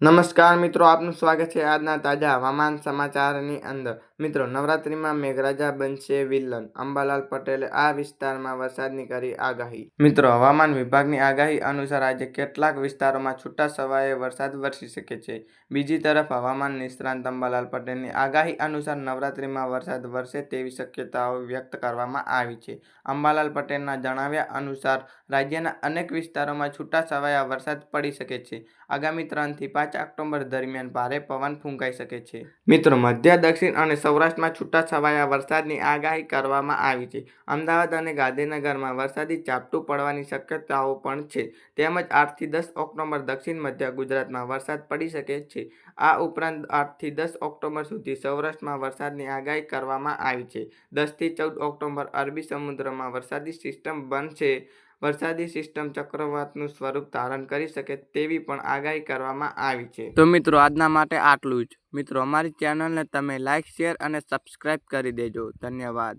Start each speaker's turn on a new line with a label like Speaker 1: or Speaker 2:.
Speaker 1: નમસ્કાર મિત્રો આપનું સ્વાગત છે આજના તાજા હવામાન સમાચારની અંદર. મિત્રો, નવરાત્રીમાં મેઘરાજા બનશે વિલન અંબાલાલ પટેલે આ વિસ્તારમાં વરસાદની કરી આગાહી. મિત્રો, હવામાન વિભાગની આગાહી અનુસાર આજે કેટલાક વિસ્તારોમાં છૂટા સવાએ વરસાદ વરસી શકે છે. બીજી તરફ, હવામાન નિષ્ણાંત અંબાલાલ પટેલની આગાહી અનુસાર નવરાત્રીમાં વરસાદ વરસે તેવી શક્યતાઓ વ્યક્ત કરવામાં આવી છે. અંબાલાલ પટેલના જણાવ્યા અનુસાર, રાજ્યના અનેક વિસ્તારોમાં છૂટા છવાયા વરસાદ પડી શકે છે. આગામી ત્રણથી પાંચ ઓક્ટોબર દરમિયાન ભારે પવન ફૂંકાઈ શકે છે. મિત્રો, મધ્ય, દક્ષિણ અને સૌરાષ્ટ્રમાં છૂટાછવાયા વરસાદની આગાહી કરવામાં આવી છે. અમદાવાદ અને ગાંધીનગરમાં વરસાદી ઝાપટું પડવાની શક્યતાઓ પણ છે. તેમજ આઠથી દસ ઓક્ટોબર દક્ષિણ મધ્ય ગુજરાતમાં વરસાદ પડી શકે છે. આ ઉપરાંત આઠથી દસ ઓક્ટોબર સુધી સૌરાષ્ટ્રમાં વરસાદની આગાહી કરવામાં આવી છે. દસથી ચૌદ ઓક્ટોબર અરબી સમુદ્રમાં વરસાદી સિસ્ટમ બનશે. વરસાદી સિસ્ટમ ચક્રવાતનું સ્વરૂપ ધારણ કરી શકે તેવી પણ આગાહી કરવામાં આવી છે. તો મિત્રો, આજના માટે આટલું જ. મિત્રો, અમારી ચેનલને તમે લાઇક શેર અને સબસ્ક્રાઇબ કરી દેજો. ધન્યવાદ.